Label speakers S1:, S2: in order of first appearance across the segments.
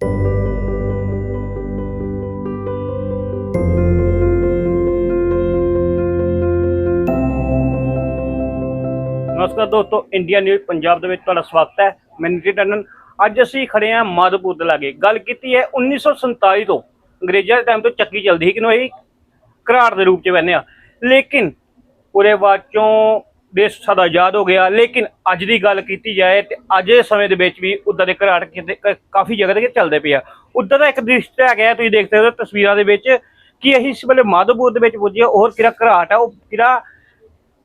S1: ਨਮਸਕਾਰ ਦੋਸਤੋ India news Punjab ਦੇ ਵਿੱਚ ਤੁਹਾਡਾ ਸਵਾਗਤ ਹੈ। ਮੈਂ ਨਿਤੀ ਟੰਡਨ ਅੱਜ ਅਸੀਂ ਖੜੇ ਹਾਂ ਮਾਧੋਪੁਰ ਦੇ ਲਾਗੇ। ਗੱਲ ਕੀਤੀ ਹੈ 1947 ਤੋਂ। ਅੰਗਰੇਜ਼ਾਂ ਦੇ ਟਾਈਮ ਤੋਂ ਚੱਕੀ ਚੱਲਦੀ ਸੀ ਕਿ ਇਹ ਘਰਾੜ ਦੇ ਰੂਪ ਚ ਬੈਨੇ ਆ ਲੇਕਿਨ ਉਹਦੇ ਬਾਅਦ ਚੋਂ ਦੇਸ਼ ਸਾਡਾ ਆਜ਼ਾਦ ਹੋ ਗਿਆ। ਲੇਕਿਨ ਅੱਜ ਦੀ ਗੱਲ ਕੀਤੀ ਜਾਏ ਤੇ ਅੱਜ ਦੇ ਸਮੇਂ ਦੇ ਵਿੱਚ ਵੀ ਉਦਾਂ ਦੇ ਘਰਾਟ ਕਿਤੇ ਕਾਫੀ ਜਗ੍ਹਾ ਤੇ ਚੱਲਦੇ ਪਏ ਆ। ਉਦਾਂ ਦਾ ਇੱਕ ਦ੍ਰਿਸ਼ ਹੈਗਾ ਤੁਸੀਂ ਦੇਖ ਸਕਦੇ ਹੋ ਤਸਵੀਰਾਂ ਦੇ ਵਿੱਚ ਕਿ ਅਸੀਂ ਇਸ ਵੇਲੇ ਮਾਧੋਪੁਰ ਦੇ ਵਿੱਚ ਪੁੱਜੇ ਹੋਰ ਕਿਹੜਾ ਘਰਾਟ ਆ, ਉਹ ਕਿਹੜਾ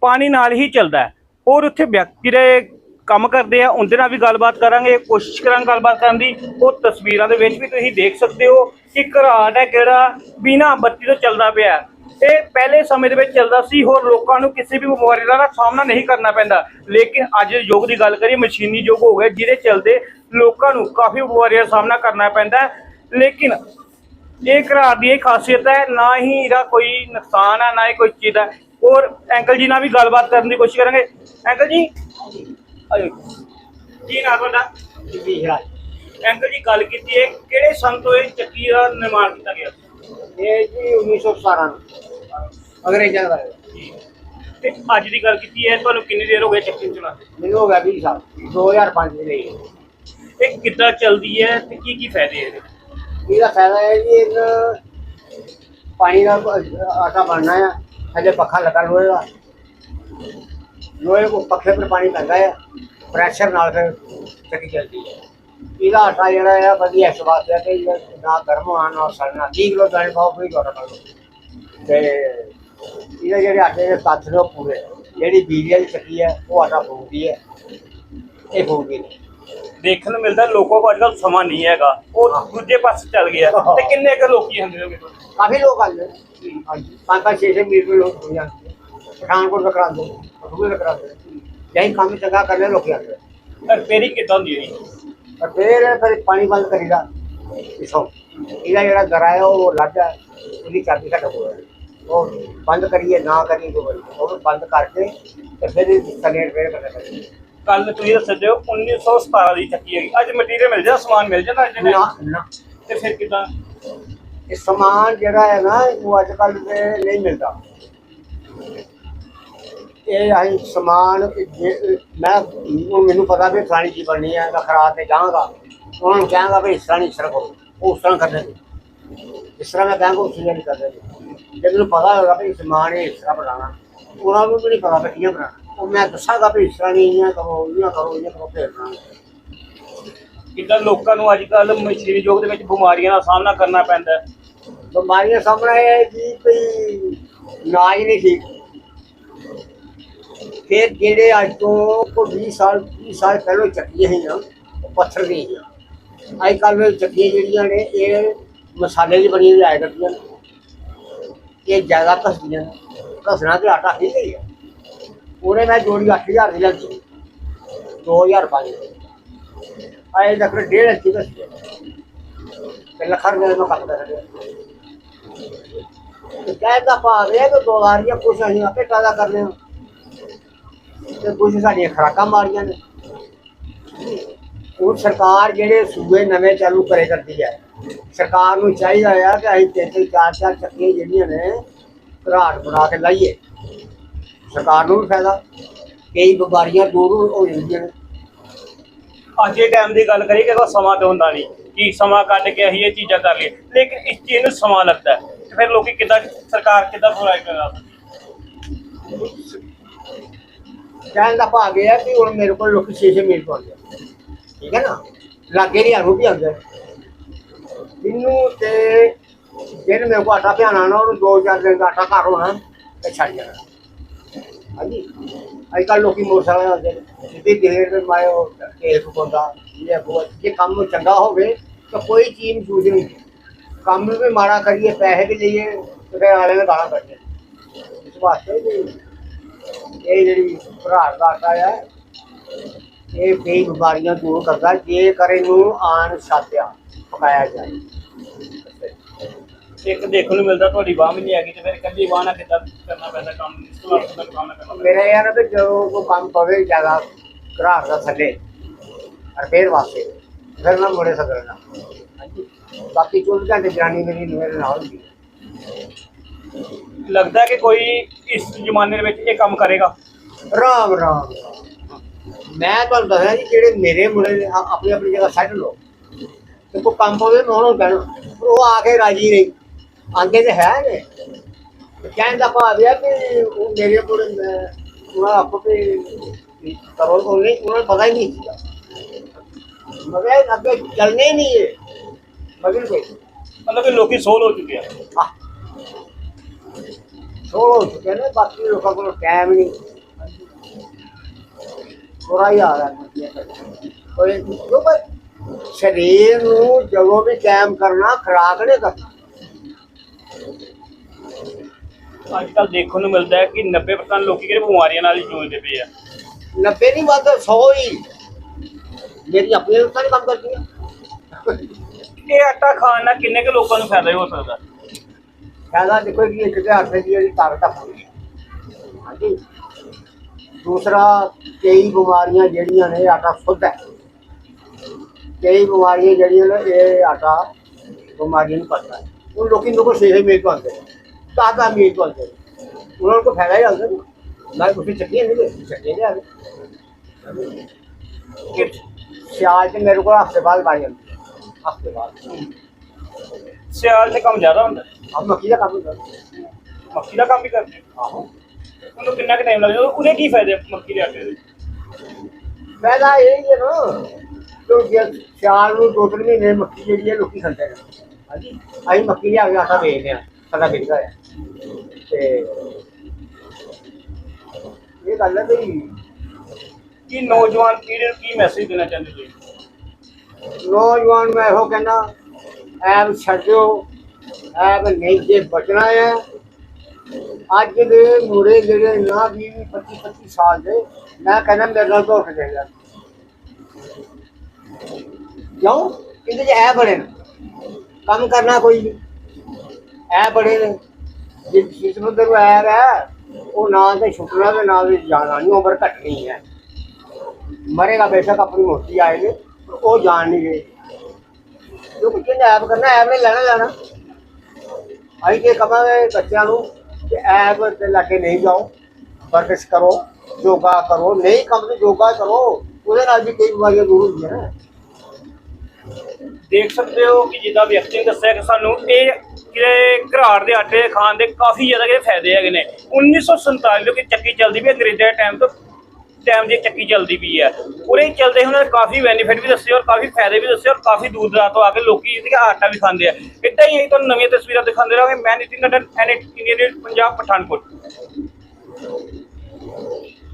S1: ਪਾਣੀ ਨਾਲ ਹੀ ਚੱਲਦਾ ਹੈ। ਔਰ ਉੱਥੇ ਵਿਅਕਤੀ ਦੇ ਕੰਮ ਕਰਦੇ ਆ, ਉਹਦੇ ਨਾਲ ਵੀ ਗੱਲਬਾਤ ਕਰਾਂਗੇ, ਕੋਸ਼ਿਸ਼ ਕਰਾਂਗੇ ਗੱਲਬਾਤ ਕਰਨ ਦੀ। ਉਹ ਤਸਵੀਰਾਂ ਦੇ ਵਿੱਚ ਵੀ ਤੁਸੀਂ ਦੇਖ ਸਕਦੇ ਹੋ ਕਿ ਘਰਾਟ ਹੈ ਕਿਹੜਾ ਬਿਨਾ ਬੱਤੀ ਤੋਂ ਚੱਲਦਾ ਪਿਆ ਇਹ ਪਹਿਲੇ ਸਮੇਂ ਦੇ ਵਿੱਚ ਚੱਲਦਾ ਸੀ ਹੋਰ ਲੋਕਾਂ ਨੂੰ ਕਿਸੇ ਵੀ ਬਿਮਾਰੀ ਦਾ ਸਾਹਮਣਾ ਨਹੀਂ ਕਰਨਾ ਪੈਂਦਾ। ਲੇਕਿਨ ਅੱਜ ਯੁੱਗ ਦੀ ਗੱਲ ਕਰੀਏ ਮਸ਼ੀਨੀ ਯੁੱਗ ਹੋ ਗਿਆ ਜਿਹਦੇ ਚੱਲਦੇ ਲੋਕਾਂ ਨੂੰ ਕਾਫੀ ਬਿਮਾਰੀਆਂ ਦਾ ਸਾਹਮਣਾ ਕਰਨਾ ਪੈਂਦਾ। ਲੇਕਿਨ ਇਹ ਘਰਾਟ ਦੀ ਇਹ ਖਾਸੀਅਤ ਹੈ ਨਾ ਹੀ ਇਹਦਾ ਕੋਈ ਨੁਕਸਾਨ ਹੈ ਨਾ ਹੀ ਕੋਈ ਚੀਜ਼ ਹੈ। ਔਰ ਅੰਕਲ ਜੀ ਨਾਲ ਵੀ ਗੱਲਬਾਤ ਕਰਨ ਦੀ ਕੋਸ਼ਿਸ਼ ਕਰਾਂਗੇ। ਅੰਕਲ ਜੀ? ਆਇਓ। ਕੀ ਨਾਮ ਤੁਹਾਡਾ?
S2: ਜੀ ਹਾਂ
S1: ਅੰਕਲ ਜੀ ਗੱਲ ਕੀਤੀ ਹੈ ਕਿਹੜੇ ਸੰਨ ਤੋਂ ਇਹ ਚੱਕੀ ਦਾ ਨਿਰਮਾਣ ਕੀਤਾ ਗਿਆ?
S2: ਇਹ ਜੀ 1917 ਅੰਗਰੇਜ਼ਾਂ ਦਾ।
S1: ਤੇ ਅੱਜ ਦੀ ਗੱਲ ਕੀਤੀ ਹੈ ਤੁਹਾਨੂੰ ਕਿੰਨੀ ਦੇਰ ਹੋ ਗਈ ਚੱਕੀ ਚਲਾਉਂਦੇ
S2: ਮੈਨੂੰ ਹੋ ਗਿਆ 20 ਸਾਲ 2005 ਦੇ ਲਈ।
S1: ਇਹ ਕਿੱਦਾਂ ਚੱਲਦੀ ਹੈ ਤੇ ਕੀ ਕੀ ਫਾਇਦੇ ਇਹਦੇ?
S2: ਇਹਦਾ ਫਾਇਦਾ ਹੈ ਜੀ ਇਹਨ ਪਾਣੀ ਦਾ ਆਟਾ ਬਣਨਾ ਹੈ ਥੱਲੇ ਪੱਖਾ ਲੱਗਾ ਲੋਹੇ ਦਾ। ਲੋਹੇ ਕੋ ਪੱਖੇ ਪਰ ਪਾਣੀ ਪੈਂਦਾ ਹੈ ਪ੍ਰੈਸ਼ਰ ਨਾਲ ਫਿਰ ਚੱਕੀ ਚੱਲਦੀ ਹੈ ਇਹਦਾ ਆਟਾ ਜਿਹੜਾ ਹੈ ਵਧੀਆ ਇਸ ਵਾਸਤੇ ਹੈ ਕਿ ਨਾ ਗਰਮ ਹੋਣਾ ਨਾ ਸੜਨਾ 30 ਕਿਲੋ ਦਾਣੇ ਪਾਓ ਤੁਹਾਡਾ ਕਰ ਲਓ ਤੇ ਇਹਦੇ ਜਿਹੜੇ ਆਟੇ ਦੇ ਤੱਤ ਨੇ ਉਹ ਪੂਰੇ। ਜਿਹੜੀ ਬੀਜੀਆਂ ਦੀ ਚੱਕੀ ਹੈ ਉਹ ਆਟਾ ਫੂਕਦੀ ਹੈ। ਇਹ ਫੂਕਦੀ ਨਹੀਂ।
S1: ਦੇਖਣ ਨੂੰ ਮਿਲਦਾ ਲੋਕਾਂ ਕੋਲ ਅੱਜਕੱਲ ਸਮਾਂ ਨਹੀਂ ਹੈਗਾ। ਉਹ ਦੂਜੇ ਪਾਸੇ ਚੱਲ ਗਿਆ। ਤੇ ਕਿੰਨੇ ਕੁ ਲੋਕੀ ਹੁੰਦੇ ਹੋਗੇ?
S2: ਕਾਫੀ ਲੋਕ ਆਉਂਦੇ ਹਾਂਜੀ। ਪੰਜ ਪੰਜ ਛੇ ਛੇ ਮੀਟਰ ਲੋਕ ਹੋ ਜਾਂਦੇ। ਪਠਾਨਕੋਟ ਦਾ ਕਰਾਉਂਦੇ ਰੂਏ ਦਾ ਕਰਾਉਂਦੇ ਜਹੀਂ ਕੰਮ ਚੰਗਾ ਕਰਨੇ ਲੋਕ ਆਉਂਦੇ
S1: ਰਿਪੇਅਰੀ ਕਿੱਦਾਂ ਹੁੰਦੀ ਹੈ
S2: ਪਰ ਫਿਰ ਫਿਰ ਪਾਣੀ ਬੰਦ ਕਰੀਦਾ। ਇਸੋ। ਇਹਦਾ ਜਿਹੜਾ ਗਰਾ ਹੈ ਉਹ ਲੱਗਾ ਉਹਦੀ ਚਾਬੀ ਸਾਡਾ ਕੋਲ ਹੈ। ਉਹ ਬੰਦ ਕਰੀਏ ਨਾ ਕਰੀਏ ਕੋਈ ਉਹ ਬੰਦ ਕਰਕੇ ਤੇ ਫਿਰ ਕਨੇਰ ਫੇਰ ਕਰਨਾ ਪੈਂਦਾ।
S1: ਕੱਲ ਤੁਸੀਂ ਦੱਸਦੇ ਹੋ 1917 ਦੀ ਚੱਕੀ ਹੈਗੀ। ਅੱਜ ਮਟੀਰੀਅਲ ਮਿਲ ਜਾਂਦਾ ਸਮਾਨ ਮਿਲ ਜਾਂਦਾ ਅੱਜ
S2: ਨਾ
S1: ਤੇ ਫਿਰ ਕਿਦਾਂ?
S2: ਇਹ ਸਮਾਨ ਜਿਹੜਾ ਹੈ ਨਾ ਉਹ ਅੱਜ ਕੱਲ ਤੇ ਨਹੀਂ ਮਿਲਦਾ। ਇਹ ਆਹੀ ਸਮਾਨ ਜੇ- ਮੈਂ ਮੈਨੂੰ ਪਤਾ ਵੀ ਫਲਾਣੀ ਚੀਜ਼ ਬਣਨੀ ਹੈ ਮੈਂ ਖਰਾਬ ਤੇ ਜਾਵਾਂਗਾ ਉਹਨਾਂ ਨੂੰ ਕਹਾਂਗਾ ਵੀ ਇਸ ਤਰ੍ਹਾਂ ਨਹੀਂ ਉਹ ਉਸ ਤਰ੍ਹਾਂ ਕਰਦੇ ਨੇ ਇਸ ਤਰ੍ਹਾਂ ਮੈਂ ਕਹਾਂਗਾ ਉਸ ਨਹੀਂ ਕਰਦੇ ਨੇ ਜੇ। ਮੈਨੂੰ ਪਤਾ ਹੋਗਾ ਵੀ ਸਮਾਨ ਇਹ ਇਸ ਤਰ੍ਹਾਂ ਬਣਾਉਣਾ ਉਹਨਾਂ ਨੂੰ ਵੀ ਨਹੀਂ ਪਤਾ ਕਿਵੇਂ ਬਣਾਉਣਾ। ਉਹ ਮੈਂ ਦੱਸਾਂਗਾ ਵੀ ਇਸ ਤਰ੍ਹਾਂ ਨਹੀਂ ਇਹ ਕਰੋ ਇਹ ਕਰੋ ਇਹ ਕਰੋ ਫਿਰ ਬਣਾਉਣਾ।
S1: ਕਿਦਾਂ ਲੋਕਾਂ ਨੂੰ ਅੱਜ ਕੱਲ ਮਸ਼ੀਨੀ ਯੁੱਗ ਦੇ ਵਿੱਚ ਬਿਮਾਰੀਆਂ ਦਾ ਸਾਹਮਣਾ ਕਰਨਾ ਪੈਂਦਾ ਹੈ?
S2: ਬਿਮਾਰੀਆਂ ਸਾਹਮਣੇ ਹੈ ਜੀ ਕੋਈ ਇਲਾਜ ਨਹੀਂ ਠੀਕ। ਫਿਰ ਜਿਹੜੇ ਅੱਜ ਤੋਂ ਕੋਈ 20 ਸਾਲ 30 ਸਾਲ ਪਹਿਲਾਂ ਚੱਕੀਆਂ ਸੀ ਨਾ ਉਹ ਪੱਥਰ ਦੀਆਂ ਅੱਜ ਕੱਲ੍ਹ ਚੱਕੀਆਂ ਜਿਹੜੀਆਂ ਨੇ ਇਹ ਮਸਾਲੇ ਦੀ ਬਣੀ ਹੋਈ ਆਇਆ ਕਰਦੀਆਂ ਨੇ। ਇਹ ਜ਼ਿਆਦਾ ਘਸਦੀਆਂ ਨੇ ਘਸਣਾ ਤੇ ਆਟਾ ਹੀ ਗਈ ਹੈ ਉਹਨੇ ਮੈਂ ਜੋੜੀ 8000 ਦੀ ਲੈਂਦੀ 2005 ਆਏ ਲੱਖ ਡੇਢ ਅੱਛੀ ਘਸਦੀ। ਹੈ ਤੇ ਲੱਖਾਂ ਰੁਪਏ ਦਾ ਕੰਮ ਕਰ ਰਿਹਾ ਤੇ ਕਹਿੰਦਾ ਕਿ ਦੋ ਵਾਰੀਆਂ ਕੁਛ ਅਸੀਂ ਆਪੇ ਕਾਦਾ ਕਰਨੇ ਆ। ਤੇ ਕੁਛ ਸਾਡੀਆਂ ਖਰਾਕਾਂ ਮਾਰੀਆਂ ਨੇ। ਉਹ ਸਰਕਾਰ ਜਿਹੜੇ ਸੂਏ ਨਵੇਂ ਚਾਲੂ ਕਰੇ ਕਰਦੀ ਹੈ ਸਰਕਾਰ ਨੂੰ ਚਾਹੀਦਾ ਆ ਕਿ ਅਸੀਂ ਤਿੰਨ ਤਿੰਨ ਚਾਰ ਚਾਰ ਚੱਕੀਆਂ ਜਿਹੜੀਆਂ ਨੇ ਘਰਾਟ ਬਣਾ ਕੇ ਲਾਈਏ। ਸਰਕਾਰ ਨੂੰ ਵੀ ਫਾਇਦਾ। ਕਈ ਬਿਮਾਰੀਆਂ ਦੂਰ ਹੋ ਜਾਂਦੀਆਂ ਨੇ।
S1: ਅੱਜ ਦੇ ਟਾਈਮ ਦੀ ਗੱਲ ਕਰੀਏ ਕਿ ਸਮਾਂ ਤੇ ਹੁੰਦਾ ਨਹੀਂ। ਕਿ ਸਮਾਂ ਕੱਢ ਕੇ ਅਸੀਂ ਇਹ ਚੀਜ਼ਾਂ ਕਰ ਲਈਏ। ਲੇਕਿਨ ਇਸ ਚੀਜ਼ ਨੂੰ ਸਮਾਂ ਲੱਗਦਾ ਹੈ। ਤੇ ਫਿਰ ਲੋਕੀ ਕਿਦਾਂ ਸਰਕਾਰ ਕਿਦਾਂ ਸੁਣਾਈ ਕਰਦਾ
S2: ਕਹਿਣ ਦਾ ਭਾਗ ਇਹ ਹੈ ਕਿ ਹੁਣ ਮੇਰੇ ਕੋਲ ਲੋਕੀ ਛੇ ਛੇ ਮੀਲ ਪਹੁੰਚ ਗਏ। ਠੀਕ ਹੈ ਨਾ? ਲਾਗੇ ਨਹੀਂ ਆਨੂੰ ਵੀ ਆਉਂਦੇ। ਮੈਨੂੰ ਤੇ ਜਿਹਨੇ ਮੇਰੇ ਕੋਲ ਆਟਾ ਪਿਆਣਾ ਨਾ, ਉਹਨੂੰ ਦੋ ਚਾਰ ਦਿਨ ਦਾ ਆਟਾ ਘਰ ਹੋਣਾ ਤੇ ਛੱਡ ਜਾਣਾ। ਹਾਂਜੀ? ਅੱਜ ਕੱਲ ਲੋਕੀ ਮੋਟਰਸਾਈਕਲ ਆਉਂਦੇ ਨੇ ਜਿੱਦੀ ਦੇਰ ਦੇ ਮਾਏ ਤੇਲ ਫੁਕਾਉਂਦਾ ਇਹ ਬਹੁਤ ਜੇ ਕੰਮ ਚੰਗਾ ਹੋਵੇ ਤਾਂ ਕੋਈ ਚੀਜ਼ ਮਜੂਦ ਨਹੀਂ। ਕੰਮ ਵੀ ਮਾੜਾ ਕਰੀਏ, ਪੈਸੇ ਵੀ ਲਈਏ, ਤੇ ਫਿਰ ਆਲੇ ਨੇ ਗਾਲਾਂ ਕੱਢੇ ਇਸ ਵਾਸਤੇ ਵੀ ਇਹ ਜਿਹੜੀ ਭਰਾ ਦਾ ਆਟਾ ਹੈ ਇਹ ਕਈ ਬਿਮਾਰੀਆਂ ਦੂਰ ਕਰਦਾ ਜੇ ਕਰੇ ਨੂੰ ਆਣ ਸਾਧਿਆ ਪਕਾਇਆ ਜਾਏ।
S1: ਇੱਕ ਦੇਖਣ ਨੂੰ ਮਿਲਦਾ ਤੁਹਾਡੀ ਬਾਹ ਵੀ ਨਹੀਂ ਹੈਗੀ ਤੇ ਫਿਰ ਕੱਲੀ ਬਾਹ ਨਾਲ ਕਿੱਦਾਂ ਕਰਨਾ ਪੈਂਦਾ ਕੰਮ? ਇਸ ਤੋਂ ਬਾਅਦ ਕੰਮ ਕਰਨਾ ਪੈਂਦਾ?
S2: ਮੇਰਾ ਯਾਰ ਵੀ ਜਦੋਂ ਕੋਈ ਕੰਮ ਪਵੇ ਜ਼ਿਆਦਾ ਘਰਾਟ ਦਾ ਥੱਲੇ ਰਿਪੇਅਰ ਵਾਸਤੇ ਫਿਰ ਮੈਂ ਮੁੜੇ ਸਕਦਾ ਬਾਕੀ 24 ਘੰਟੇ ਜਨਾਨੀ ਮੇਰੀ ਮੇਰੇ ਨਾਲ ਹੁੰਦੀ ਹੈ।
S1: ਲੱਗਦਾ ਕਿ ਕੋਈ ਇਸ ਜ਼ਮਾਨੇ ਦੇ ਵਿੱਚ ਇਹ ਕੰਮ ਕਰੇਗਾ?
S2: ਰਾਮ ਰਾਮ। ਮੈਂ ਤੁਹਾਨੂੰ ਦੱਸਿਆ ਜੀ ਜਿਹੜੇ ਮੇਰੇ ਮੁੰਡੇ ਨੇ ਆ- ਆਪਣੀ ਆਪਣੀ ਜਗ੍ਹਾ ਸੈੱਟ ਲੋ ਤੇ ਕੋ ਕੰਮ ਪਵੇ ਮੈਂ ਉਹਨੂੰ ਕਹਿਣਾ। ਪਰ ਉਹ ਆ ਕੇ ਰਾਜੀ ਨਹੀਂ। ਆਂਦੇ ਤੇ ਹੈ ਨੇ। ਕਹਿਣ ਦਾ ਭਾਵ ਇਹ ਆ ਕਿ ਉਹ ਮੇਰੇ ਮੁੰਡੇ ਮੈਂ ਉਹਨਾਂ ਆਪੋ ਤੇ ਕਰੋ ਉਹ ਨਹੀਂ ਉਹਨਾਂ ਨੂੰ ਪਤਾ ਹੀ ਨਹੀਂ ਸੀਗਾ। ਮਗਰ ਅੱਗੇ ਚੱਲਣੇ ਹੀ ਨਹੀਂ ਹੈ ਮਗਰ ਕੋਈ
S1: ਮਤਲਬ ਕਿ ਲੋਕੀ ਸੋਲ ਹੋ ਚੁੱਕੇ ਆ।
S2: ਆ ਸੋਲੋ ਚੁੱਕੇ ਨੇ ਬਾਕੀ ਲੋਕਾਂ ਕੋਲ ਟਾਈਮ ਨਹੀਂ। ਥੋੜਾ ਹੀ ਆ ਰਿਹਾ ਕੋਈ ਕਿਉਂ ਬਈ ਸਰੀਰ ਨੂੰ ਜਦੋਂ ਵੀ ਕਾਇਮ ਕਰਨਾ ਖਰਾਕ ਨੇ ਕਰਨਾ।
S1: ਅੱਜ ਕੱਲ ਦੇਖਣ ਨੂੰ ਮਿਲਦਾ ਹੈ ਕਿ 90% ਲੋਕੀ ਕਿਹੜੇ ਬਿਮਾਰੀਆਂ ਨਾਲ ਹੀ ਜੂਝਦੇ ਪਏ ਆ।
S2: 90 ਨਹੀਂ ਵੱਧ 100 ਹੀ। ਮੇਰੀ ਆਪਣੀ ਤਾਂ ਕੰਮ ਕਰਦੀ
S1: ਇਹ ਆਟਾ ਖਾਣ ਨਾਲ ਕਿੰਨੇ ਕੁ ਲੋਕਾਂ ਨੂੰ ਫਾਇਦਾ ਹੋ ਸਕਦਾ?
S2: ਫਾਇਦਾ ਦੇਖੋ ਕਿ ਇੱਕ ਦੇ ਹੱਥ ਦੀ ਜਿਹੜੀ ਤਾਕਤ ਆ। ਪੂਰੀ ਹਾਂਜੀ। ਦੂਸਰਾ ਕਈ ਬਿਮਾਰੀਆਂ ਜਿਹੜੀਆਂ ਨੇ ਇਹ ਆਟਾ ਸ਼ੁੱਧ ਹੈ ਕਈ ਬਿਮਾਰੀਆਂ ਜਿਹੜੀਆਂ ਨੇ ਇਹ ਆਟਾ ਬਿਮਾਰੀਆਂ ਨੂੰ ਕੱਟਦਾ ਹੈ ਉਹ ਲੋਕੀ ਨੂੰ ਕੋ ਸੇਹੇ ਮੇਲ ਪਾਉਂਦੇ ਤਾਕਾ ਮੇਲ ਪਾਉਂਦੇ ਉਹਨਾਂ ਨੂੰ ਕੋਈ ਫਾਇਦਾ ਹੀ ਹੁੰਦਾ ਨਾ ਤੁਸੀਂ ਚੱਕੀਆਂ ਨਹੀਂ ਦੇ ਚੱਕੀਆਂ ਨਹੀਂ ਆਵੇ
S1: ਕਿ
S2: ਸਿਆਲ ਚ ਮੇਰੇ ਕੋਲ ਹਫ਼ਤੇ ਬਾਅਦ ਬਾਈ ਜਾਂਦੀ ਹੈ ਹਫ਼ਤੇ ਬਾਅਦ
S1: ਸਿਆਲ 'ਚ ਕੰਮ ਜ਼ਿਆਦਾ ਹੁੰਦਾ
S2: ਆ ਮੱਕੀ ਦਾ ਕੰਮ ਹੁੰਦਾ
S1: ਮੱਕੀ ਦਾ ਕੰਮ ਵੀ ਕਰਦੇ ਆ। ਉਹਨੂੰ ਕਿੰਨਾ ਕੁ ਟਾਈਮ ਲੱਗਦਾ? ਉਹਦੇ ਕੀ ਫਾਇਦੇ ਆ ਮੱਕੀ ਦੇ ਆਟੇ ਦੇ?
S2: ਫਾਇਦਾ ਇਹ ਹੀ ਹੈ ਨਾ ਕਿਉਂਕਿ ਸਿਆਲ ਨੂੰ ਦੋ ਤਿੰਨ ਮਹੀਨੇ ਮੱਕੀ ਜਿਹੜੀ ਹੈ ਲੋਕੀ ਖਾਂਦੇ ਨੇ। ਹਾਂਜੀ। ਅਸੀਂ ਮੱਕੀ ਲਿਆ ਕੇ ਆਟਾ ਵੇਚਦੇ ਆ ਸਾਡਾ ਵਿਕਦਾ ਹੈ ਤੇ ਇਹ ਗੱਲ ਹੈ ਵੀ
S1: ਕੀ ਨੌਜਵਾਨ ਪੀੜ੍ਹੀ ਨੂੰ ਕੀ ਮੈਸੇਜ ਦੇਣਾ ਚਾਹੁੰਦੇ ਜੀ?
S2: ਨੌਜਵਾਨ ਮੈਂ ਇਹੋ ਕਹਿੰਦਾ ਐਬ ਛੱਡਿਓ ਐਬ ਨਹੀਂ ਜੇ ਬਚਣਾ ਹੈ ਅੱਜ ਦੇ ਮੁੰਡੇ ਜਿਹੜੇ ਨਾ ਵੀ 25 25 ਸਾਲ ਦੇ, ਮੈਂ ਕਹਿੰਦਾ ਮੇਰੇ ਨਾਲ ਧੋਖ ਦੇ ਜਾ ਕਿਉਂ? ਇਹਦੇ ਚ ਐ ਬੜੇ ਨੇ। ਕੰਮ ਕਰਨਾ ਕੋਈ ਨਹੀਂ। ਐ ਬੜੇ ਨੇ। ਜਿਸ ਜਿਸ ਬੰਦੇ ਨੂੰ ਹੈ, ਉਹ ਨਾ ਤੇ ਛੁੱਟਣਾ ਤੇ ਨਾ ਜਾਣਾ ਨਹੀਂ ਉਮਰ ਘਟਣੀ ਹੈ। ਮਰੇਗਾ ਬੇਸ਼ੱਕ, ਆਪਣੀ ਮੋਤੀ ਆਏ ਪਰ ਉਹ ਜਾਣ ਨਹੀਂ ਗਏ। ਕਿਉਂਕਿ ਜਿਹਨੇ ਐਪ ਕਰਨਾ ਐਪ ਨੇ ਲੈਣਾ ਲੈਣਾ। ਆਈ ਕੀ ਕਹਾਂਗੇ ਬੱਚਿਆਂ ਨੂੰ ਕਿ ਐਪ ਤੇ ਲਾਗੇ ਨਹੀਂ ਜਾਓ, ਵਰਜਿਸ਼ ਕਰੋ, ਯੋਗਾ ਕਰੋ, ਨਹੀਂ ਕੰਮ ਤੇ ਯੋਗਾ ਕਰੋ, ਉਹਦੇ ਨਾਲ ਵੀ ਕਈ ਬਿਮਾਰੀਆਂ ਦੂਰ ਹੁੰਦੀਆਂ ਨੇ।
S1: ਦੇਖ ਸਕਦੇ ਹੋ ਕਿ ਜਿੱਦਾਂ ਵਿਅਕਤੀ ਨੇ ਦੱਸਿਆ ਕਿ ਸਾਨੂੰ ਇਹ ਜਿਹੜੇ ਘਰਾੜ ਦੇ ਆਟੇ ਖਾਣ ਦੇ ਕਾਫੀ ਜ਼ਿਆਦਾ ਜਿਹੜੇ ਫਾਇਦੇ ਹੈਗੇ ਨੇ। 1947 ਤੋਂ ਕਿ ਚੱਕੀ ਚੱਲਦੀ ਵੀ ਅੰਗਰੇਜ਼ਾਂ ਦੇ ਟਾਈਮ ਤੋਂ ਟਾਈਮ ਦੀ ਚੱਕੀ ਚੱਲਦੀ ਪਈ ਹੈ ਉਹਦੇ ਚੱਲਦੇ ਉਹਨਾਂ ਨੇ ਕਾਫੀ ਬੈਨੀਫਿਟ ਵੀ ਦੱਸੇ ਔਰ ਕਾਫੀ ਫਾਇਦੇ ਵੀ ਦੱਸੇ ਔਰ ਕਾਫੀ ਦੂਰ ਦਰਾਜ ਤੋਂ ਆ ਕੇ ਲੋਕੀ ਇਹਦੇ ਆਟਾ ਵੀ ਖਾਂਦੇ ਆ। ਇਦਾਂ ਹੀ ਅਸੀਂ ਤੁਹਾਨੂੰ ਨਵੀਆਂ ਤਸਵੀਰਾਂ ਦਿਖਾਉਂਦੇ ਰਹਾਂਗੇ। ਮੈਂ ਨਿਤਿਨ ਨੰਦਨ ਐਨ ਇੰਡੀਅਨ ਪੰਜਾਬ, ਪਠਾਨਕੋਟ।